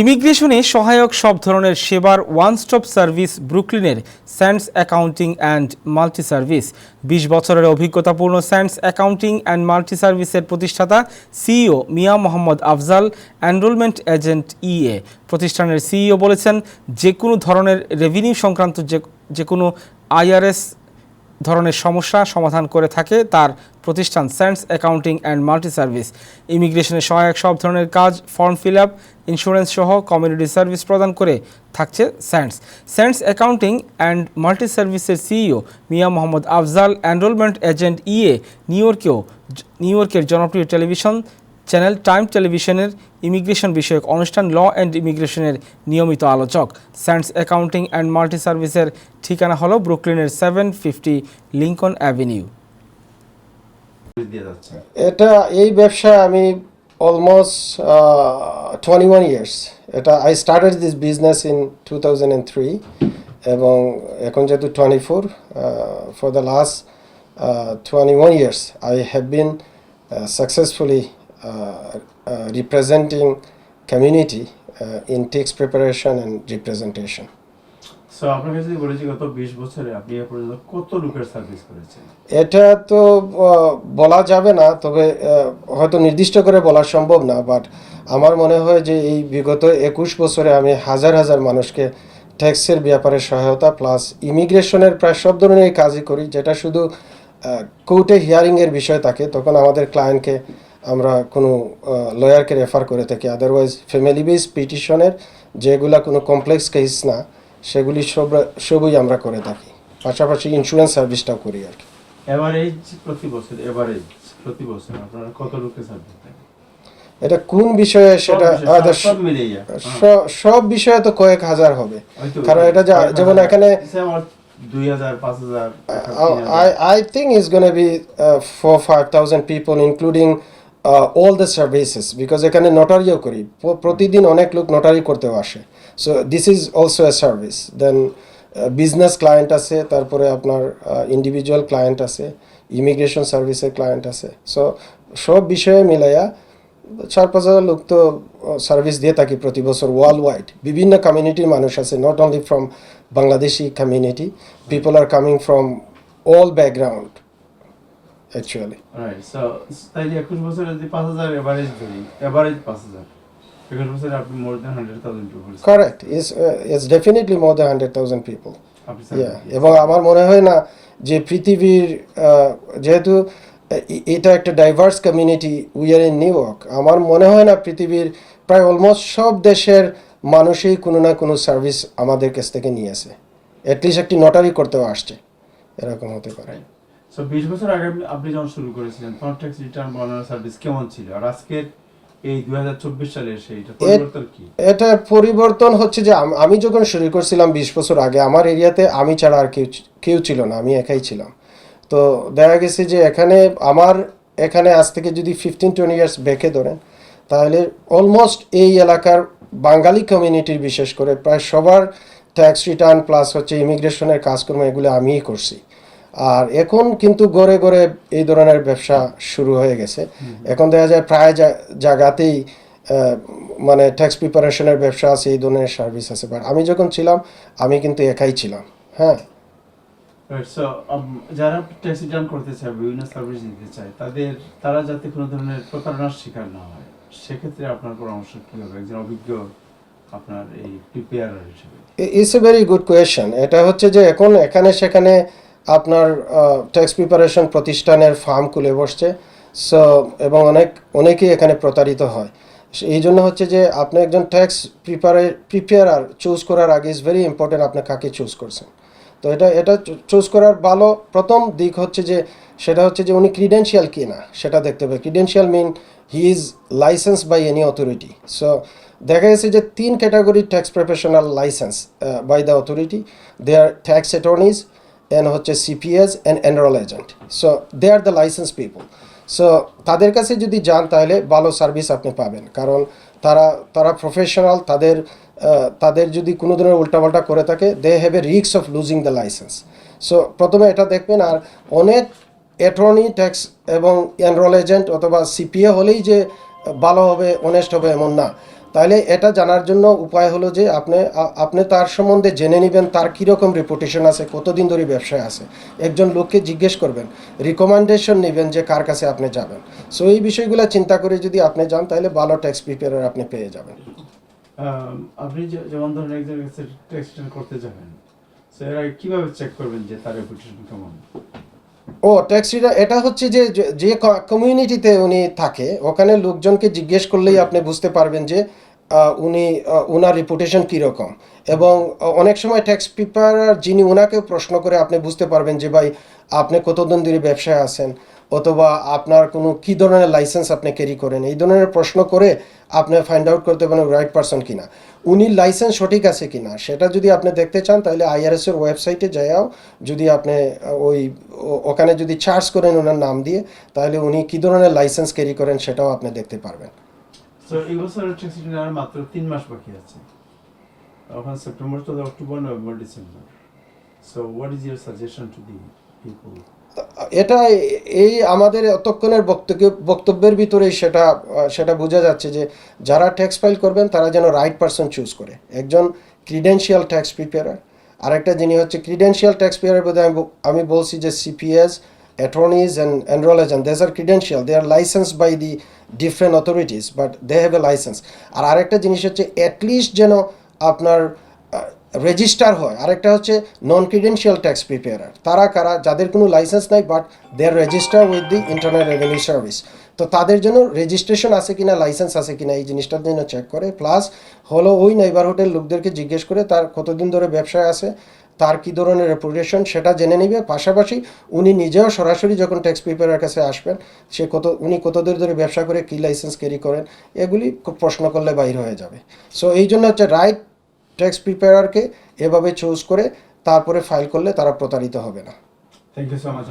ইমিগ্রেশনে সহায়ক সব ধরনের সেবার one stop service ব্রুকলিনের Sands Accounting and Multi Service বিশ বছরের অভিজ্ঞতাপূর্ণ স্যান্ডস অ্যাকাউন্টিং অ্যান্ড মাল্টি সার্ভিসের প্রতিষ্ঠাতা CEO Miah Mohammad Afzal enrolment agent EA. প্রতিষ্ঠানের সিইও বলেছেন যে কোনো ধরনের রেভিনিউ সংক্রান্ত যে যে কোনো আইআরএস ধরনের সমস্যা সমাধান করে থাকে, তার প্রতিষ্ঠান Sands Accounting and Multi Service ইমিগ্রেশনের সহায়ক সব ধরনের কাজ ফর্ম ফিল আপ ইন্স্যুরেন্স সহ কমিউনিটি সার্ভিস প্রদান করে থাকছে Sands Sands Accounting and Multi সার্ভিসের CEO Miah Mohammad Afzal enrolment agent EA New ইয়র্কেও New ইয়র্কের জনপ্রিয় টেলিভিশন চ্যানেল টাইম টেলিভিশনের ইমিগ্রেশন বিষয়ক অনুষ্ঠান ল অ্যান্ড ইমিগ্রেশনের নিয়মিত আলোচক। স্যান্ডস অ্যাকাউন্টিং অ্যান্ড মাল্টি সার্ভিসের ঠিকানা হলো ব্রুকলিনের সেভেন ফিফটি লিঙ্কন অ্যাভিনিউ এটা, এই ব্যবসা আমি অলমোস্ট টোয়েন্টি ওয়ান ইয়ার্স এটা I started this business in two thousand three এবং এখন যেহেতু twenty four for the last twenty one years I have been successfully representing community in tax preparation and representation so আপনার কাছে বলেছি গত বিশ বছরে আপনি পর্যন্ত কত লোকের সার্ভিস করেছেন? এটা তো বলা যাবে না, তবে হয়তো নির্দিষ্ট করে বলা সম্ভব না বাট আমার মনে হয় যে এই বিগত একুশ বছরে আমি হাজার হাজার মানুষকে ট্যাক্সের ব্যাপারে সহায়তা প্লাস ইমিগ্রেশনের প্রায় সব ধরনের কাজই করি, যেটা শুধু কোর্টে হিয়ারিংয়ের বিষয় থাকে, তখন আমাদের ক্লায়েন্টকে আমরা কোনো লয়ারকে রেফার করে থাকি আদারওয়াইজ ফ্যামিলি বেস পিটিশনের যেগুলা কোনো কমপ্লেক্স কেস না। সেগুলি সব সবই আমরা করে থাকি। পাশাপাশি ইন্স্যুরেন্স সার্ভিসটাও করি আর কি। এভারেজ প্রতি বছর এভারেজ প্রতি বছর আপনারা কত লোকের সার্ভিস এটা কোন বিষয়ে সেটা সব সব- বিষয়ে তো কয়েক হাজার হবে। কারণ এটা যেমন এখানে I think it's going to be uh, four five thousand people including uh, all the services because এখানে নোটারিও করি। প্রতিদিন অনেক লোক নোটারি করতেও আসে। So this is also a service then business client আছে, তারপরে আপনার ইন্ডিভিজুয়াল ক্লায়েন্ট আছে ইমিগ্রেশন সার্ভিসের ক্লায়েন্ট আছে। সো সব বিষয়ে মিলাইয়া চার পাঁচ হাজার লোক তো সার্ভিস দিয়ে থাকি প্রতি বছর ওয়ার্ল্ড ওয়াইড বিভিন্ন কমিউনিটির মানুষ আছে not only from Bangladeshi community people are coming from all background actually right so একুশ পাঁচ হাজার এভারেজ ধরি এভারেজ পাঁচ হাজার। Correct is it's definitely more than hundred thousand people এবং আমার মনে হয় না যে পৃথিবীর যেহেতু এটা একটা diverse community we are in New York আমার মনে হয় না পৃথিবীর প্রায় অলমোস্ট সব দেশের মানুষই কোনো না কোনো সার্ভিস আমাদের কাছ থেকে নিয়েছে অ্যাটলিস্ট একটি নোটারি করতেও আসছে। এরকম হতে পারে। সো বিশ বছর আগে আপনি- আপনি যখন শুরু করেছিলেন তখন ট্যাক্স রিটার্ন বানানোর সার্ভিস কেমন ছিল? আর আজকের এই দুই হাজার চব্বিশ সালের সেইটা পরিবর্তন কি? এটা পরিবর্তন হচ্ছে যে আম- আমি যখন শুরু করছিলাম বিশ বছর আগে আমার এরিয়াতে আমি ছাড়া আর কেউ কেউ ছিল না আমি একাই ছিলাম। তো দেখা গেছে যে এখানে আমার এখানে আজ থেকে যদি ফিফটিন টোয়েন্টি ইয়ার্স ব্যাকে ধরেন তাহলে অলমোস্ট এই এলাকার বাঙালি কমিউনিটির বিশেষ করে প্রায় সবার ট্যাক্স রিটার্ন প্লাস হচ্ছে ইমিগ্রেশনের কাজকর্ম এগুলো আমিই করছি। আর এখন কিন্তু গড়ে গড়ে এই ধরনের ব্যবসা শুরু হয়ে গেছে। এখন দেখা যায় প্রায় জায়গাতেই মানে ট্যাক্স প্রিপারেশনের ব্যবসা আছে এই ধরনের সার্ভিস আছে। বাট আমি যখন ছিলাম আমি কিন্তু একাই ছিলাম হ্যাঁ। যারা ট্যাক্স রিটার্ন করতে চায় বিভিন্ন সার্ভিস দিতে চায় তাদের তারা যাতে কোনো ধরনের প্রতারণার শিকার না হয় সেক্ষেত্রে আপনার পরামর্শ কি হবে? একজন অভিজ্ঞ আপনার এই হিসেবে। It's a very good question এটা হচ্ছে যে এখন এখানে সেখানে আপনার ট্যাক্স প্রিপারেশন প্রতিষ্ঠানের ফার্ম খুলে বসছে। সো এবং অনেক, অনেকেই এখানে প্রতারিত হয়। এই জন্য হচ্ছে যে আপনি একজন ট্যাক্স প্রিপারে প্রিপেয়ারার চুজ করার আগে ইজ ভেরি ইম্পর্টেন্ট আপনি কাকে চুজ করছেন। তো এটা এটা চুজ করার ভালো প্রথম দিক হচ্ছে যে, সেটা হচ্ছে যে উনি ক্রিডেন্সিয়াল কি না সেটা দেখতে হবে। Credential mean he is license by any authority so দেখা গেছে যে তিন category tax professional license by the authority they are tax attorneys and হচ্ছে CPAs and enrol agent so they are the license people so তাদের কাছে যদি যান, তাহলে ভালো সার্ভিস আপনি পাবেন। কারণ তারা তারা প্রফেশনাল তাদের তাদের যদি কোনো ধরনের উল্টাপাল্টা করে থাকে দে হ্যাভ এ রিক্স of losing the license so প্রথমে এটা দেখবেন, আর অনেক অ্যাটর্নি ট্যাক্স এবং এনরোল এজেন্ট অথবা সিপিএ হলেই যে ভালো হবে অনেস্ট হবে, এমন না। তাহলে এটা জানার জন্য উপায় হলো যে আপনি আপনি তার সম্বন্ধে জেনে নেবেন, তার কীরকম রেপুটেশন আছে, কতদিন ধরে ব্যবসায় আছে। একজন লোককে জিজ্ঞেস করবেন রিকমেন্ডেশন নেবেন যে কার কাছে আপনি যাবেন। সো এই বিষয়গুলো চিন্তা করে যদি আপনি যান তাহলে ভালো ট্যাক্স প্রিপেয়ার আপনি পেয়ে যাবেন। আপনি যেমন ধরেন একজনের কাছে ট্যাক্স করতে যাবেন সো এরা কীভাবে চেক করবেন যে তার রেপুটেশন কেমন? ও ট্যাক্সিটা এটা হচ্ছে যে, যে- কমিউনিটিতে উনি থাকে, ওখানে লোকজনকে জিজ্ঞেস করলেই আপনি বুঝতে পারবেন যে উনি উনার রিপুটেশন কীরকম? এবং অনেক সময় ট্যাক্স পেপার যিনি উনাকে প্রশ্ন করে আপনি বুঝতে পারবেন যে, ভাই, আপনি কতদিন ধরে ব্যবসায় আছেন? অথবা, আপনার কোনো কী ধরনের লাইসেন্স আপনি ক্যারি করেন? এই ধরনের প্রশ্ন করে আপনি ফাইন্ড আউট করতে পারেন রাইট পারসন কিনা। উনি লাইসেন্স সঠিক আছে কিনা, সেটা যদি আপনি দেখতে চান, তাহলে আইআরএস এর ওয়েবসাইটে যাও যদি আপনি ওই ওখানে যদি চার্জ করেন ওনার নাম দিয়ে, তাহলে উনি কী ধরনের লাইসেন্স ক্যারি করেন সেটাও আপনি দেখতে পারবেন। এই বছরের ট্যাক্স রিটার্ন মাত্র তিন মাস বাকি আছে। এখন সেপ্টেম্বর তো October November December so what is your suggestion to the people এটা এই আমাদের এতক্ষণের বক্তব্য, বক্তব্যের ভিতরেই সেটা সেটা বোঝা যাচ্ছে যে যারা ট্যাক্স ফাইল করবেন, তারা যেন রাইট পারসন চুজ করে। একজন ক্রিডেন্সিয়াল ট্যাক্স প্রিপেয়ার আরেকটা যিনি হচ্ছে ক্রিডেন্সিয়াল ট্যাক্স বলতে আমি আমি বলছি যে CPAs attorneys and enroll agent these are credential. They are licensed by the different authorities, but they have a license. আর আরেকটা জিনিস হচ্ছে অ্যাটলিস্ট যেন আপনার রেজিস্টার হয়। আরেকটা হচ্ছে নন ক্রিডেন্সিয়াল ট্যাক্স প্রিপেয়ারার তারা কারা, যাদের কোনো লাইসেন্স নাই but they are register with the Internal Revenue Service তো তাদের জন্য রেজিস্ট্রেশন আছে কিনা লাইসেন্স আছে কিনা, এই জিনিসটার জন্য চেক করে। প্লাস হলো ওই নেইবারহুডের লোকদেরকে জিজ্ঞেস করে, তার কতদিন ধরে ব্যবসায় আছে তার কী ধরনের রেপুটেশন সেটা জেনে নিবে। পাশাপাশি উনি নিজেও সরাসরি যখন ট্যাক্স প্রিপেয়ারের কাছে আসবেন, সে কত, উনি কতদিন ধরে ব্যবসা করে, কী লাইসেন্স ক্যারি করেন, এগুলি প্রশ্ন করলে বাইর হয়ে যাবে। সো এই জন্য হচ্ছে রাইট ট্যাক্স প্রিপেয়ারকে এভাবে চুজ করে তারপরে ফাইল করলে তারা প্রতারিত হবে না। Thank you so much